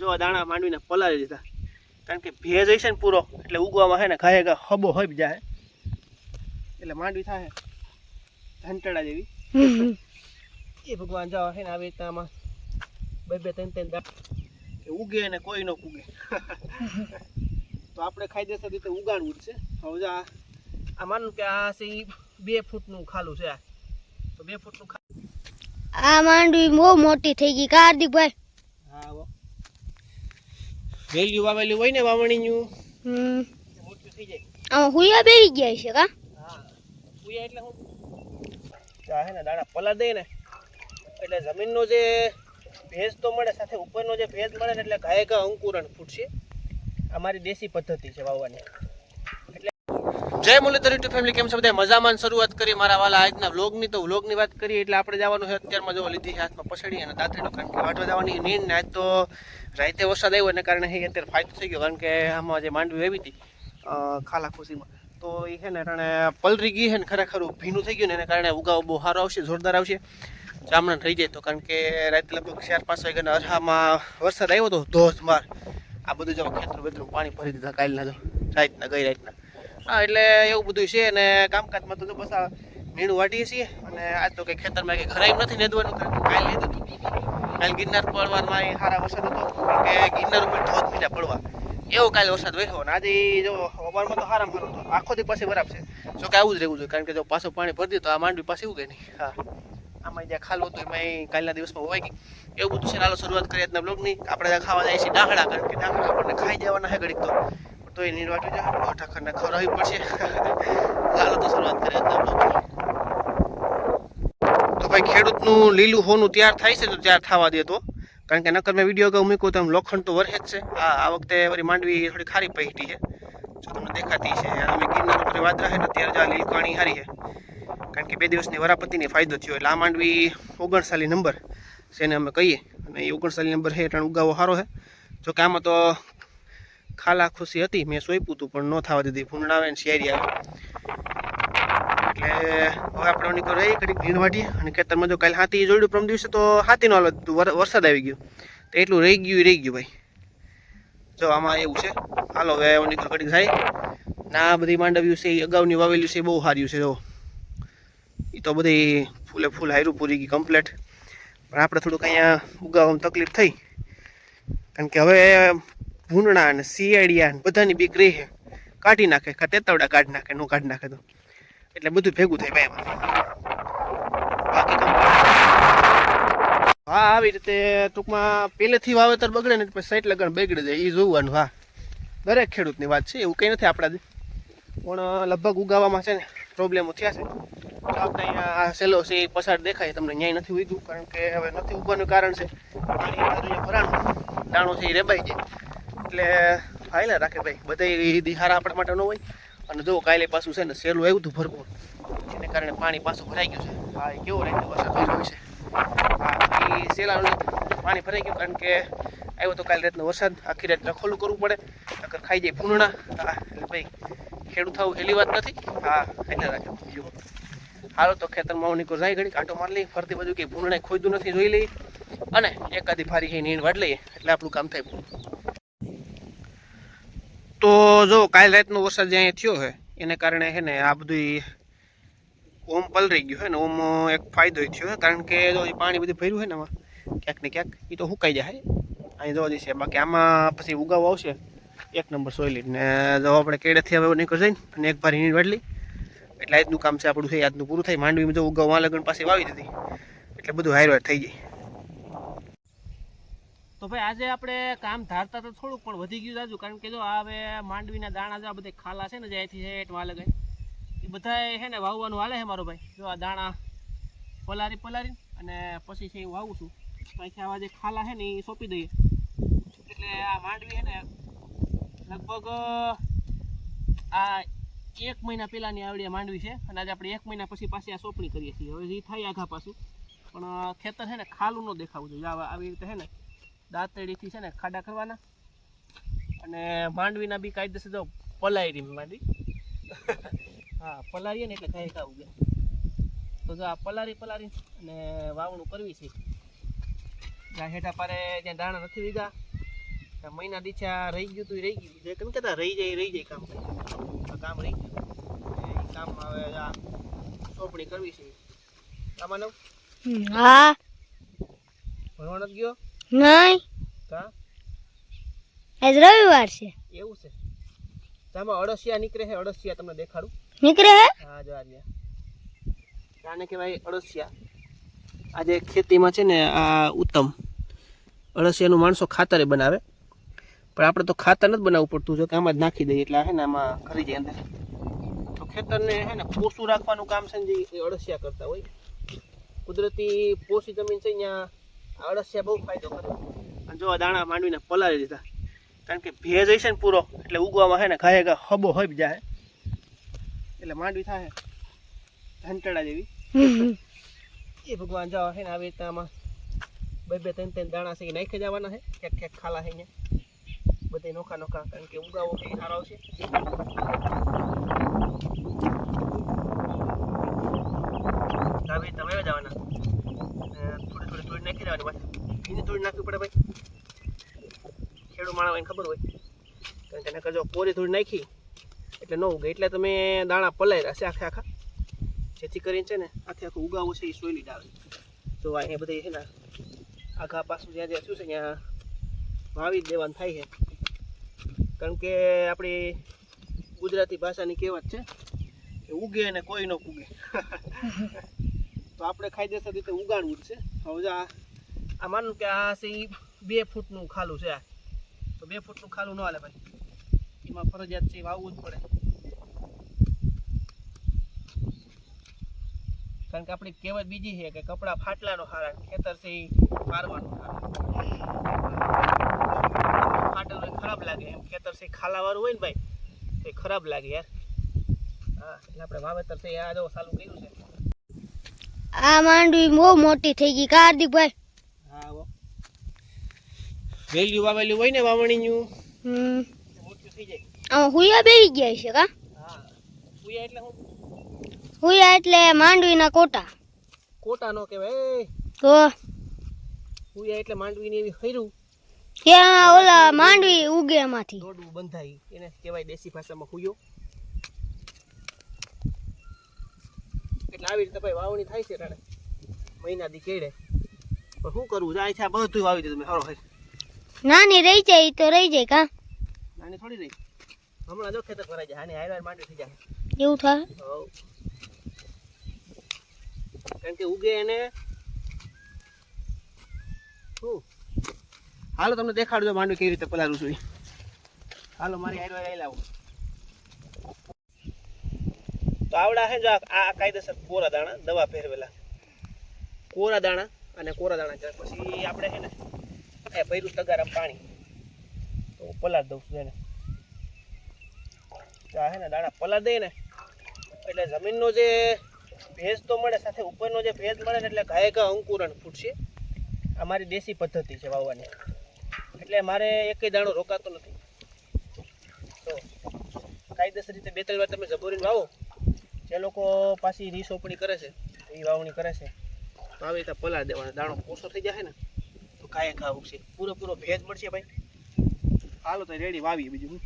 જો દાણા માંડવીને પલાળી દીધા. કારણ કે ભેજ હશે ને પૂરો, એટલે ઉગવામાં હે ને ઘાએ ઘા હબો હબ જાય. એટલે માંડવી થાય ધંટડા જેવી. એ ભગવાન જાઓ હે ને આવી રીતના આમાં બે બે ત્રણ ત્રણ ઉગે ને કોઈ ન ઉગે. તો આપણે ખાઈ દેશે રીતે ઉગાડવું જ છે. હવે આ આ માનું કે આ છે બે ફૂટનું ખાલું છે આ. તો બે ફૂટનું ખાલું આ માંડવી બહુ મોટી થઈ ગઈ. કા હાર્દિકભાઈ હા આવો વેલ્યુ વાવેલું હોય ને વાવણીનું? હમ. મોટું થઈ જાય. આમાં હુયા બેરી ગયા છે કા? હા. ઉયા એટલે હું ચા હે ને દાણા પલા દે ને એટલે જમીનનો જે ભેજ તો મળે સાથે ઉપરનો જે ભેજ મળે ને એટલે ઘાએ ઘા અંકુરણ ફૂટશે. અમારી દેશી પદ્ધતિ છે વાવવાની. જય મુરલીધર યુટ્યુબ ફેમિલી, કેમ છે બધા? મજામાં શરૂઆત કરી મારા વાલા આજના વ્લોગની. તો વ્લોગની વાત કરીએ એટલે આપણે જવાનું છે અત્યારમાં જો લીધી હાથમાં પછડી અને દાંતરીનો કારણ કે વાટવા જવાની નીંદ ને આજ તો રાતે વરસાદ આવ્યો એને કારણે અત્યારે ફાયદો થઈ ગયો કારણ કે આમાં જે માંડવી આવી હતી ખાલા ખુશીમાં, તો એ છે ને કારણે પલરી ગઈ છે ને ખરેખર ભીનું થઈ ગયું ને એને કારણે ઉગાવ બહુ સારો આવશે, જોરદાર આવશે. જામણા થઈ જાય તો કારણ કે રાતે લગભગ ચાર પાંચ વાગ્યાના અરહામાં વરસાદ આવ્યો હતો ધોધમાર. આ બધું જો ખેતર બેતરું પાણી ભરી દીધા કાલના જો, રાતના ગઈ રાતના. હા, એટલે એવું બધું છે અને કામકાજમાં તો પાછા આ મીણું વાટીએ છીએ અને આજ તો કંઈ ખેતરમાં કંઈ ઘરાઈ નથી નેદવાનું કે કાલ લીધું હતું કાલે ગિરનાર પડવામાં સારા વરસાદ હતો કે ગિરનાર ઉપર ધોધ મીડા પડવા. એવો કાલે વરસાદ વહેવો અને આજે જો હવારમાં તો સારામાં સારો હતો. આખો દી પાસે બરાબર છે. જો કે આવું જ રહેવું જોઈએ કારણ કે જો પાછું પાણી ભરી દે તો આ માંડવી પાસે કે નહીં. હા. આમાં જ્યાં ખાલું હતું એમાં કાલના દિવસમાં હોય ગઈ એવું બધું છે ચાલો શરૂઆત કરીએ આજના બ્લોગની આપણે ખાવા જાય છે ડાંગડા કારણ કે ડાંગડા આપણને ખાઈ જવાના હે ઘડીક તો. તો એની નીરવાટી જ ઠાકરને ખવડાવવી પડશે. ચાલો તો શરૂઆત કરીએ તો ભાઈ, ખેડૂતનું લીલું હોનું તૈયાર થાય છે, તો તૈયાર થવા દે તો. કારણ કે નકર મેં વીડિયો અગાઉ મૂક્યો તો એમ લોખંડ તો વરહે જ છે. હા, આ વખતે વળી માંડવી થોડી ખારી પહીટી છે. જો તમને દેખાતી છે અમે ગિરનાર ઉપર વાત રહે ને ત્યારે જો આ લીલકાણી હારી છે. કારણ કે બે દિવસની વરાપતિની ફાયદો થયો એટલે આ માંડવી ઓગણસાલી નંબર છે એને અમે કહીએ. અને એ ઓગણસાલી નંબર છે એટલે ઉગાવો સારો છે. જો કે આમાં તો ખાલા ખુશી હતી, મેં સોંપ્યું હતું પણ ન થવા દીધી. ભૂંડ આવે ને શેરી આવે. એટલે હવે આપણે નીકળ રહી ઘડીક ભીણ વાટીએ અને ખેતરમાં જો કાલે હાથી જોડ્યું પ્રમ દિવસે તો હાથીનો હાલત વરસાદ આવી ગયો. તો એટલું રહી ગયું રહી ગયું ભાઈ. જો આમાં એવું છે. હાલો, હવે નીકળ ઘડીક થાય ના બધી માંડવ્યું છે એ અગાઉની વાવેલું છે બહુ હાર્યું છે, જો. એ તો બધી ફૂલે ફૂલ હાર્યું પૂરી ગઈ કમ્પ્લેટ. પણ આપણે થોડુંક અહીંયા ઉગાવવામાં તકલીફ થઈ. કારણ કે હવે ભૂંડણા અને શિયાળિયા ને બધાની બીક રહે કાઢી નાખે કા તેતવડા કાઢી નાખે, નો કાઢી નાખે તો. એટલે બધું ભેગું થાય ભાઈ હા, આવી રીતે ટૂંકમાં પહેલેથી વાવેતર બગડે ને પછી સાઈટ લગન બગડી જાય એ જોવાનું, હા. દરેક ખેડૂતની વાત છે, એવું કંઈ નથી આપણા પણ લગભગ ઉગાવામાં છે ને, પ્રોબ્લેમો થયા છે. આપણે અહીંયા આ સેલો છે, એ પસાર દેખાય તમને ન્યાય નથી ઉગ્યું, કારણ કે હવે નથી ઉગવાનું કારણ છે. પાણી ભરાણું. દાણો છે, એ રેબાઈ જાય. એટલે ફાઇલ રાખે ભાઈ. બધા દિહારા આપણા માટે ન હોય. અને જો કાલે પાછું છે ને સહેલું આવ્યું હતું ભરપૂર. એને કારણે પાણી પાછું ભરાઈ ગયું છે. હા એ કેવો રહે વરસાદ રહ્યો છે. હા એ સહેલાનું પાણી ભરાઈ ગયું કારણ કે આવ્યો તો કાલે રાતનો વરસાદ. આખી રાત રખોલું કરવું પડે. નકર ખાઈ જાય ભૂંડણા. હા, એટલે ભાઈ, ખેડૂત થવું એલી વાત નથી. હા એટલે રાખે બીજું. હાલો તો ખેતરમાં નીકો જાય ઘડી કાંટો મારી લઈ ફરતી બધું કે ભૂંગણા ખોઈતું નથી જોઈ લઈએ. અને એકાદી ફારી હે નીણ વાટ લઈએ. એટલે આપણું કામ થાય તો જો કાલ રાતનો વરસાદ જે અહીંયા થયો છે, એને કારણે છે ને આ બધું ઓમ પલરી ગયું છે ને ઓમ એક ફાયદો થયો કારણ કે જો પાણી બધું ભર્યું છે ને આમાં, ક્યાંક ને ક્યાંક એ તો સુકાઈ જાય અહીં જોવા જશે બાકી આમાં પછી ઉગાવ આવશે. એક નંબર સોયલી ને જો આપણે કેડેથી હવે નીકળ જઈને અને એક ભાર નીણ વાડલી એટલે આજનું કામ છે આપણું છે, આજનું પૂરું થાય. માંડવીમાં જો ઉગાવ લગન પાસે વાવી દીધી. એટલે બધું હારવાર થઈ જાય. તો ભાઈ આજે આપણે કામ ધારતા તો થોડુંક પણ વધી ગયું જાજુ, કારણ કે જો આ હવે માંડવીના દાણા જે આ બધા ખાલા છે ને જે અહીંથી હેઠ વાલે ગઈ, એ બધા છે ને વાવવાનું હાલે છે મારો ભાઈ. જો આ દાણા પલારી પલારી અને પછી છે એ વાવું છું. પછી આવા જે ખાલા છે ને એ સોંપી દઈએ. એટલે આ માંડવી છે ને લગભગ આ એક મહિના પહેલાંની આવડી માંડવી છે અને આજે આપણે એક મહિના પછી પાછી આ સોંપણી કરીએ છીએ. હવે એ થાય આઘા પાછું. પણ ખેતર છે ને ખાલું ન દેખાવું જોઈએ. આવી રીતે છે ને દાંતડીથી છે ને ખાડા કરવાના. અને માંડવીના બી કાયદેસર જો પલાયરી માંડવી. હા પલારીએ ને એટલે કાંઈ કાવું ગયા તો જો આ પલારી પલારી અને વાવણું કરવી છે. જ્યાં હેઠા પારે જ્યાં દાણા નથી વીગા ત્યાં મહિના દીછા રહી ગયું તું રહી ગયું. કેમ કહેતા રહી જાય રહી જાય કામ કામ રહી ગયું. એ કામમાં હવે આ સોંપણી કરવી છે. આમાં નવ હા. ભણવા નથી ગયો? નહીં. આજ રવિવાર છે. એવું છે. તામાં અળસિયા નીકળે છે અળસિયા તમને દેખાડું. નીકળે હે? હા જો આ આને કહેવાય અળસિયા. આજે ખેતીમાં છે ને આ ઉત્તમ. અળસિયાનું માણસો ખાતરે બનાવે. પણ આપણે તો ખાતર નથી બનાવવું પડતું જો કે આમાં જ નાખી દઈએ એટલે હે ને આમાં કરી જાય અંદર. તો ખેતરને છે ને પોસું રાખવાનું કામ છે ને જે એ અળસિયા કરતા હોય. કુદરતી પોસી જમીન છે અહીંયા અળસિયા બહુ ફાયદો કરે. અને જો દાણા માંડવીને પલાળી દીધા. કારણ કે ભેજ હશે ને પૂરો, એટલે ઉગવામાં છે ને ઘાએ ઘા હબો હબ જાય. એટલે માંડવી થાય ઘંટડા જેવી. એ ભગવાન જાવ હે ને આવી રીતના આમાં બે બે ત્રણ ત્રણ દાણા છે એ નાખી જવાના છે ક્યાંક ક્યાંક ખાલા છે અહીંયા બધે નોખા નોખા, કારણ કે ઉગાવો કંઈ સારો આવશે તો આવી રીતના વાવ્યા જવાના અને થોડી થોડી નાખી એને થોડી નાખવી પડે ભાઈ. ખેડૂત માણા હોય ખબર હોય. કારણ કે નકર જો કોરી થોડી નાખી, એટલે ન ઉગે. એટલે તમે દાણા પલાયરા છે આખે આખા. જેથી કરીને છે ને આખે આખું ઉગાવું છે એ સોયલી આવે તો અહીંયા બધી છે ને આખા પાછું જ્યાં જ્યાં શું છે ત્યાં વાવી દેવાનું થાય છે. કારણ કે આપણી ગુજરાતી ભાષાની કહેવત છે કે ઉગે અને કોઈ ન ઉગે. તો આપણે કાયદેસર રીતે ઉગાડવું જ છે. હવે માનું કે આ છે બે ફૂટનું ખાલું છે આ. તો બે ફૂટનું ખાલું ન હાલે ભાઈ. એમાં ફરજિયાત છે વાવવું જ પડે. કારણ કે આપણી કહેવત બીજી છે કે કપડાં ફાટલાનો હારા, ખેતર છે એ મારવાનો હારા. ફાટેલું ખરાબ લાગે એમ. ખેતર છે ખાલાવાળું હોય ને ભાઈ, તો એ ખરાબ લાગે યાર. હા, એટલે આપણે વાવેતર છે આ જો ચાલુ કર્યું છે. આ માંડવી બહુ મોટી થઈ ગઈ. કા હાર્દિકભાઈ હા આવો વેલ્યુ વાવેલું હોય ને વાવણીનું હમ. મોટું થઈ જાય. આમાં હુયા બેસી ગયા છે કા? હા. હુયા એટલે હું? હુયા એટલે માંડવીના કોટા. કોટા નો કહેવાય તો? હુયા એટલે માંડવીની એવી હૈરું. ત્યાં ઓલા માંડવી ઉગે એમાંથી. દોડવું બંધાય. એને કહેવાય દેશી ભાષામાં હુયો. એટલે આવી રીતે ભાઈ વાવણી થાય છે રાણે મહિના દી કેડે પણ શું કરવું? જાય છે આ બધું વાવી દીધું મેં. સારો હોય નાની રહી જાય તો રહી જાય કા? નાની થોડી રહી. હમણાં જો ખેતર ભરાઈ જાય. આની હાઈવાર માંડવી થઈ જાય. એવું થાય કારણ કે ઉગે એને હું હાલો તમને દેખાડજો માંડવી કેવી રીતે પલારું છું હાલો મારી હાઈવાર આવી લાવો તો આવડા હે જો આ કાયદેસર કોરા દાણા દવા પહેરવેલા. કોરા દાણા અને કોરા દાણા. પછી આપણે છે ને એ ભર્યું તગારામ પાણી. તો પલાળ દઉં છું એને. છે ને દાણા પલાળ દઈએ ને એટલે જમીનનો જે ભેજ તો મળે, સાથે ઉપરનો જે ભેજ મળે ને એટલે ઘાય ઘા અંકુરણ ફૂટશે. આ મારી દેશી પદ્ધતિ છે વાવવાની. એટલે મારે એકેય દાણો રોકાતો નથી. તો કાયદેસર રીતે બે ત્રણ વાર તમે જબોરીને વાવો. જે લોકો પાછી રીસોપણી કરે છે, એ વાવણી કરે છે. તો આવી રીતે પલાળ દેવાનો. દાણો ઓછો થઈ જાય ને. કાંઈ ઘા ઉગશે પૂરો પૂરો ભેજ મળશે ભાઈ. હાલો તો રેડી વાવીએ બીજું